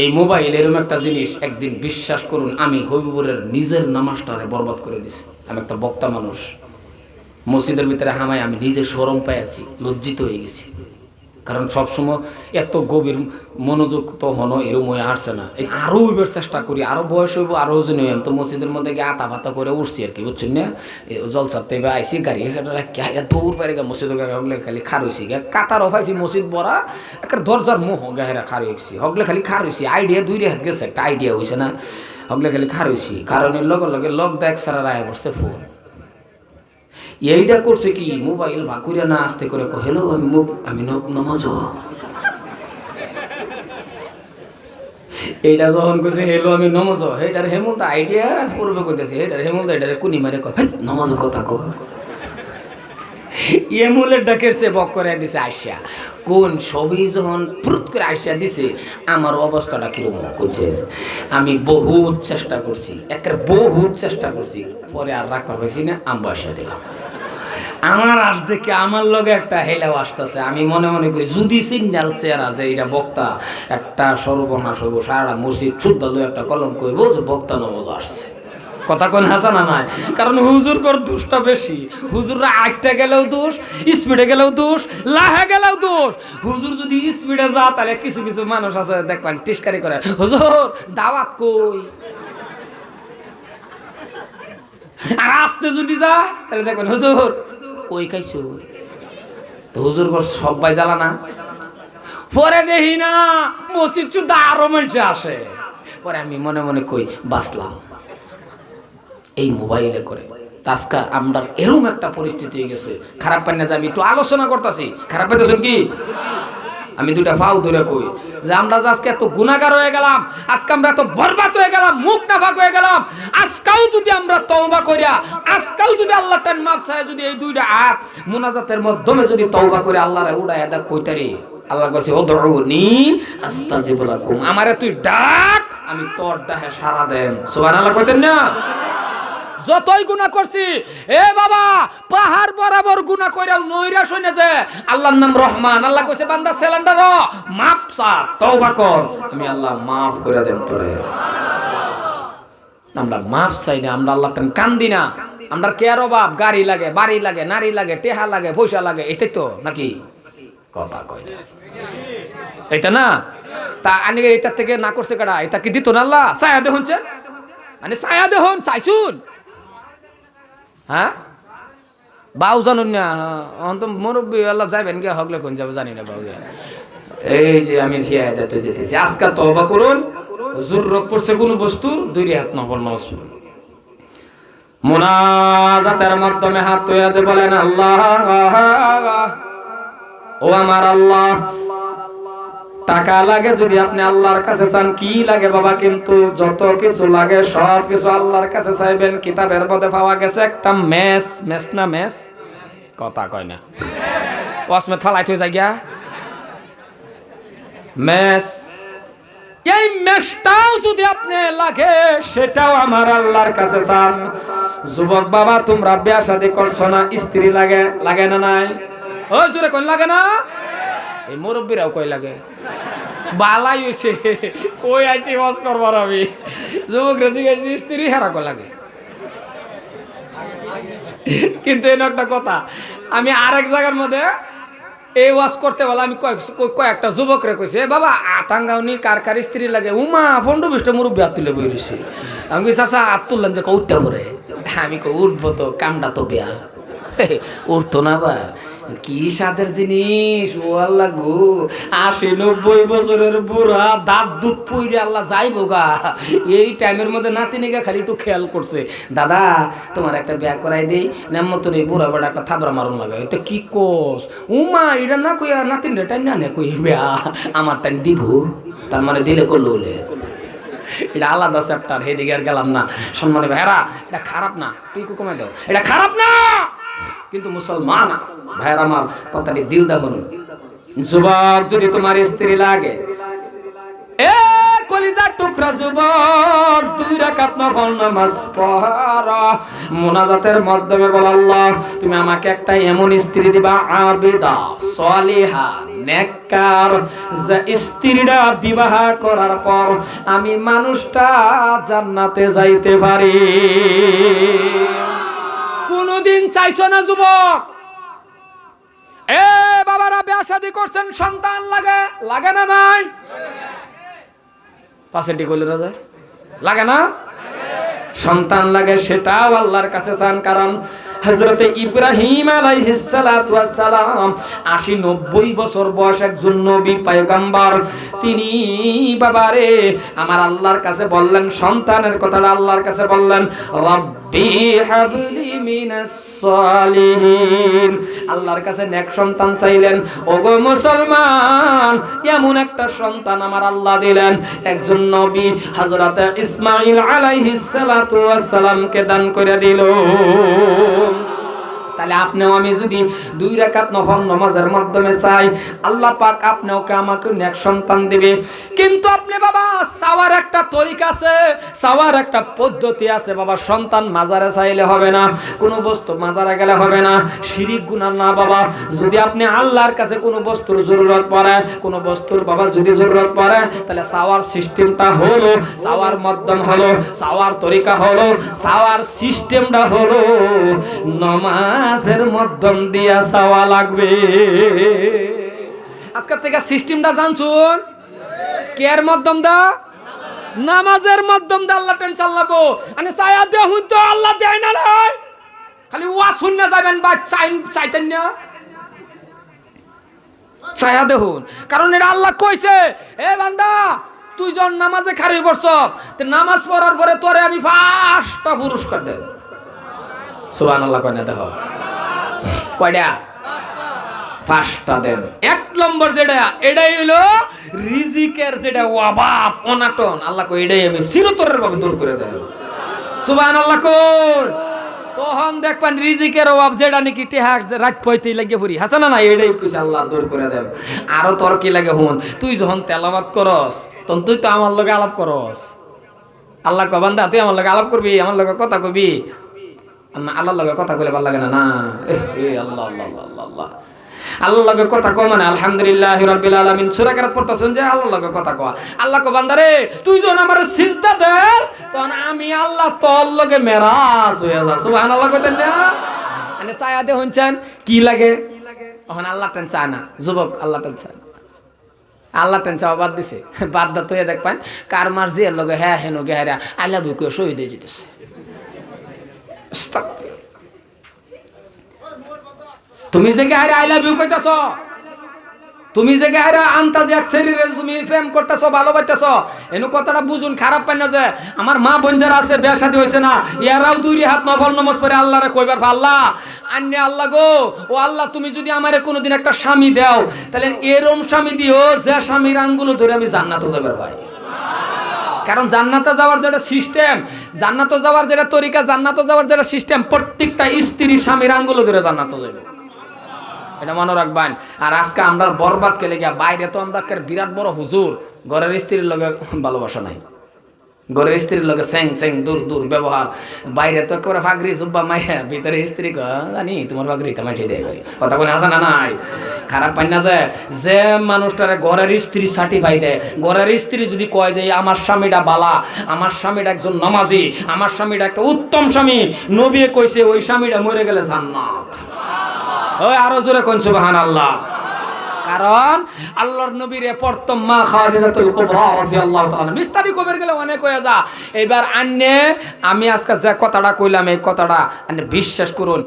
এই মোবাইল এরম একটা জিনিস, একদিন বিশ্বাস করুন, আমি হবিবুরের নিজের নামাজটারে বরবাদ করে দিছি। আমি একটা বক্তা মানুষ। মসজিদের ভিতরে হামায় আমি নিজে সরম পাইয়াছি, লজ্জিত হয়ে গেছি। কারণ সবসময় এত গভীর মনোযোগ তো হনো, এরম হয়ে আসছে না। এই আরও উইবার চেষ্টা করি আরও বয়স হইব আরও ওজন হইব। তো মসজিদের মধ্যে গিয়ে আতা পাতা করে উঠছি আর কি, বুঝছেন না? জলসার থেকে আইসি গাড়ি এটা দৌড় পারে গা মসজিদের হগলে খালি খার হয়েছি গা কাতার অফাইছি মসজিদ বড়া একটা দরজার মোহ গাহেরা খার হয়েছি হগলে খালি খার হয়েছি আইডিয়া দুই রেহাত গেছে, একটা আইডিয়া হয়েছে না। হগলে খালি খার হয়েছি কারণের লগে লগে লক দেখ সারা রায় বসছে ফোন এইটা করছে কি? মোবাইল ভাকুরিয়া না আসতে করে কো আমি আমি নমাজ। এইটা যখন কইছে হেলো আমি নমাজ। হেটার হেমন্ত আইডিয়া আর পূর্বে কইতেছে। হেটার হেমন্ত এটার কুনি মারে কো হেৎ, নমাজ কথা কো এমুলের ডাকের চেয়ে বক করে দিছে আইসা। কোন সবই যখন ফুরুত করে আইসা দিছে আমার অবস্থাটা কীরকম করছে আমি বহুত চেষ্টা করছি একের বহুত চেষ্টা করছি পরে আর রাখবার পাইছি না আম্বা দিলাম আমার আজ দেখে আমার লগে একটা হেলাও আসতেছে। আমি মনে মনে করি যদি সিগন্যাল চেয়ারা যে এটা বক্তা, একটা সর্বনাশ হইব, সারা মসজিদ শুদ্ধ একটা কলম কইব যে বক্তা নমজ আসছে। কথা কোন হাসানা নাই? কারণ হুজুর কর দোষটা বেশি। হুজুররা আটটা গেলেও দোষ, স্পিডে গেলেও দোষ, লাহে গেলেও দোষ। হুজুর যদি স্পিডে যা, তাহলে কিছু কিছু মানুষ আছে, দেখবেন, টিস্কারি করে, হুজুর, দাওয়াত কই? আর আসতে যদি যা, তাহলে দেখবেন, হুজুর কই খাইছো? তো হুজুর ঘর সবাই জ্বালা না? পরে দেখি না, মসজিদ চুদা আরও মানুষ আসে। পরে আমি মনে মনে কই, বাঁচলাম। এই মোবাইলে করে। আজকে আমরা এরম একটা পরিস্থিতি হয়ে গেছে। খারাপ পাই না যে আমি একটু আলোচনা করতেছি। খারাপ পাইতেছেন কি? আমি দুটা ফাও ধরে কই? যে আমরা যে আজকে এত গুণাগার হয়ে গেলাম, আজকে আমরা এত বরবাদ হয়ে গেলাম, মুখ নাফাক হয়ে গেলাম, আজকাও যদি আমরা তওবা করিয়া, আজকাও যদি আল্লাহ টান মাপ চায়, যদি এই দুইটা হাত মুনাজাতের মাধ্যমে যদি তওবা করে আল্লাহরে উড়ায় দেখ কইতারি আল্লাহ কাছে ওদউনি আস্তাজিব লাকুম আমারে তুই ডাক, আমি তোর ডাকে সারা দেন। সুবহানাল্লাহ কইতেন না? যতই গুণা করছি, এ বাবা, পাহাড় বরাবর গুণা কইরাও নইরা শুনে যে আল্লাহর নাম রহমান। আল্লাহ কইছে, বান্দা, সিলিন্ডার মাপ চা তওবা কর। আমি আল্লাহ মাফ করে দেন তোরে। আমরা মাফ চাই না, আমরা আল্লাহ টান কান্দি না। আমরা কেয়ার অভাব? গাড়ি লাগে, বাড়ি লাগে, নারী লাগে, টেহা লাগে, পয়সা লাগে, এটাই তো, নাকি? কথা কয় না। এটা না? তা আনি এটার থেকে না করছে কাটা এটা কি দিত না আল্লাহ? ছায়া দেখুন মানে ছায়া দেখুন চাইছুন? হ্যাঁ বাউ জানুন না অন্ত মুরব্বী আল্লাহ যাবেন কে হগলে কোন যাবে জানি না বাউ এই যে আমি হিয়া দিতে যেতেছি আজকাল তওবা করুন জোর রোগ পড়ছে কোন বস্তুর, দুই হাত নকল নামাজ পড়ুন। মোনাজাতের মাধ্যমে হাত তোয়াতে বলেন আল্লাহ, ও আমার আল্লাহ টাকা লাগে যদি আপনি আল্লাহর কাছে চান, কি লাগে বাবা? কিন্তু যত কিছু লাগে, সব কিছু আল্লাহর কাছে চাইবেন। কিতাবের মধ্যে পাওয়া গেছে একটা মেস। মেস না মেস? কথা কয় না। ওয়াসমেত ফালাই থই গিয়া। মেস। এই মেসটাও যদি আপনি লাগে, সেটাও আমার আল্লাহর কাছে চান। যুবক বাবা, তোমরা বিয়া শাদি করছ না? স্ত্রী লাগে? লাগে না নাই? ও জোরে কোন, লাগে না? এই মুরব্বীরাও কই লাগে? বালাই হইছে। কই আইছি বস করবার আমি? যুবক রে, জিজ্ঞাসি স্ত্রী হেরা কো লাগে? কিন্তু এনে একটা কথা, আমি আরেক জায়গার মধ্যে এই ওয়াজ করতে বলে, আমি কয়েক কয়েকটা যুবকরে কইছে, "এ বাবা আতাঙ্গাউনি কার কার স্ত্রী লাগে? উমা পনেরো বিশটা মুরব্বী হাত তুলে বই রয়েছে আমি কইছি চাচা হাত তুললেন যে উঠতে পরে আমি কই, উঠবো তো, কামটা তো বেয়া। উঠতো না আবার। কি স্বাদের জিনিস? ও আল্লাহ গো, আশি নব্বই বছরের বুড়া, দাঁত দুধ পইরে আল্লাহ যাইব গা। এই টাইমের মধ্যে নাতিনিকা খালি একটু খেয়াল করছে। দাদা, তোমার একটা ব্যাগ করাই দেই নেম মতন এই বুড়া বেড়া একটা থাবড়া মারুন লাগে। এটা কি কোস? উমা এটা না কইয়া নাতিন রে টাইম না কই বেয়া আমার টাইম দিব? তার মানে দিলে করল এটা আলাদা চ্যাপ্টার হেদিকে আর গেলাম না। সম্মানে ভাইরা এটা খারাপ না। তুই কমাই দাও। এটা খারাপ না! কিন্তু মুসলমান, ভাইয়ের আমার কথাটি দিল দেখুন। যুবক যদি তোমার স্ত্রী লাগে টুকরা যুবক মোনাজাতের তুমি এমন দিবা বিবাহ করার পর আমি মানুষটা জান্নাতে যাইতে পারি। কোনদিন চাইছো না যুবক? এ বাবারা বিয়া শাদি করছেন, সন্তান লাগে। লাগে না নাই? পাশেটি করলে না যায় লাগে না? সন্তান লাগে, সেটাও আল্লাহর কাছে চান, কারণ হজরতে ইব্রাহিম আলাইহিসালাম আশি নব্বই বছর বয়স একজন নবী পায়গাম্বার। তিনি বাবারে, আমার আল্লাহর কাছে বললেন, সন্তানের কথাটা আল্লাহর কাছে বললেন সালিহিন আল্লাহর কাছে নেক সন্তান চাইলেন, ওগো মুসলমান, এমন একটা সন্তান আমার আল্লাহ দিলেন। একজন নবী হযরত ইসমাঈল আলাইহিস সালাতু ওয়াস সালামকে দান করে দিল। তাহলে আপনিও আমি যদি দুই রাকাত নফল নামাজের মাধ্যমে চাই, আল্লাহ পাক আপনিওকে আমাকে নেক সন্তান দিবে? কিন্তু আপনি বাবা, চাওয়ার একটা তরিকা আছে, চাওয়ার একটা পদ্ধতি আছে বাবা, সন্তান মাজারে চাইলে হবে না, কোনো বস্তু মাজারে গেলে হবে না, শিরিক গুনাহ না বাবা। যদি আপনি আল্লাহর কাছে কোনো বস্তুর জরুরত পড়ে, কোনো বস্তুর বাবা যদি জরুরত পড়ে, তাহলে চাওয়ার সিস্টেমটা হলো, চাওয়ার মাধ্যম হলো, চাওয়ার তরিকা হলো, চাওয়ার সিস্টেমটা হলো নমাজের মাধ্যম দিয়া চাওয়া লাগবে। আজকের থেকে সিস্টেমটা জানছুন? কেয়ার মাধ্যম দা? নামাজের মাধ্যম দা আল্লাহ টেন চালাবো। আমি চায়া দেখুন তো আল্লাহ দেয় না খালি ওয়া শূন্য যাবেন বা চাই চাইতেন না। ছায়া দেখুন কারণ এটা আল্লাহ কইছে, এ বান্দা, তুই যখন নামাজে খারি তে নামাজ পড়ার পরে তোরে আমি পাঁচটা পুরস্কার দেব। সুবান আল্লাহ কয় না, দেখো। কয়টা পাঁচটা দেন। এক নম্বর যেটা এটাই হলো রিজিকের যেটা অভাব, অনাটন। আল্লাহ কই এটাই আমি চিরতরের ভাবে দূর করে দেব। সুবান আল্লাহ কই। তখন দেখবেন রিজিকের অভাব যেটা নাকি টেহা রাত পয়তে লাগে ফুরি হাসা না না এটাই কিছু আল্লাহ দূর করে দেব। আরও তোর কি লাগে হুন? তুই যখন তেলাবাদ করস, তখন তুই তো আমার লগে আলাপ করস। আল্লাহ কবান দা তুই আমার লগে আলাপ করবি, আমার লগে কথা কবি। না আল্লাহর লগে কথা কইলে ভালো লাগে না না। এ, আল্লাহ আল্লাহ আল্লাহ আল্লাহ আল্লাহ। লগে কথা কও মানে আলহামদুলিল্লাহ রাব্বিল আলামিন। সূরা কারাত পড়তাছেন যে আল্লাহর লগে কথা কওয়া। আল্লাহ কো বান্দারে তুই যখন আমার সিজদা দেস তখন আমি আল্লাহ তোর লগে মেরাজ হয়ে যা সুবহানাল্লাহ কইতেন না? মানে ছায়া দে কি লাগে? তখন আল্লাহ টেন চায় না। যুবক আল্লাহ টেন চায় না। আল্লাহ টেন চাওয়া বাদ দিছে। বাদ দা তুই দেখবেন কার মারজি এর লগে হ্যাঁ হেনো গে আই লাভ ইউ কেউ শহীদ হয়ে যেতেছে। তুমি যে গায়ে আই লাভ ইউ কইতাছ? তুমি যে গায়ে আন্তাজ এক শরীরে তুমি প্রেম করতেছ, ভালোবাসতেছ? এনু কথাটা বুঝুন, খারাপ পাই না যে আমার মা বোন যারা আছে, বিয়া শাদী হয়েছে না ইয়ারাও দুই হাত নফল নমস পরে আল্লাহরে কইবার আল্লাহ আন্নে আল্লাহ গো, ও আল্লাহ, তুমি যদি আমারে কোনোদিন একটা স্বামী দাও, তাহলে এরম স্বামী দিও যে স্বামীর আঙ্গুলো ধরে আমি জান্নাতে যাবার ভাই। কারণ জান্নাতে যাওয়ার যেটা সিস্টেম, জান্নাতে যাওয়ার যেটা তরিকা, জান্নাতে যাওয়ার যেটা সিস্টেম, প্রত্যেকটা স্ত্রী স্বামীর আঙ্গুলো ধরে জান্নাতে যাবে এটা মনে রাখবেন। আর আজকে আমরা বরবাদ কেলে গিয়া বাইরে তো আমরা বিরাট বড় হুজুর, ঘরের স্ত্রীর লগে ভালোবাসা নাই। ঘরের স্ত্রীর লগে স্যাং স্যাং দূর দূর ব্যবহার। বাইরে তো করে ফাগরি, জুব্বা মাইয়া ভিতরে স্ত্রী জানি, তোমার ফাগরি তামাই দেয় ভাই কথা বলে আসে না নাই। খারাপ পাই না যায় যে মানুষটারে ঘরের স্ত্রী সার্টিফাই দেয়, ঘরের স্ত্রী যদি কয় যে আমার স্বামীটা বালা, আমার স্বামীটা একজন নমাজি, আমার স্বামীটা একটা উত্তম স্বামী নবিয়ে কইছে ওই স্বামীটা মরে গেলে জান্নাত। ওই আরও জোরে কোন সুবহান আল্লাহ কারণ আল্লাহর নবীর প্রথম মা খাওয়াদিজাতুল কুবরা রাদিয়াল্লাহু তাআলা বিস্তারিত গেলে অনেক হয়ে যা। এবার আন্নে আমি আজকে যে কথাটা কইলাম, এই কথাটা আন্নে বিশ্বাস করুন।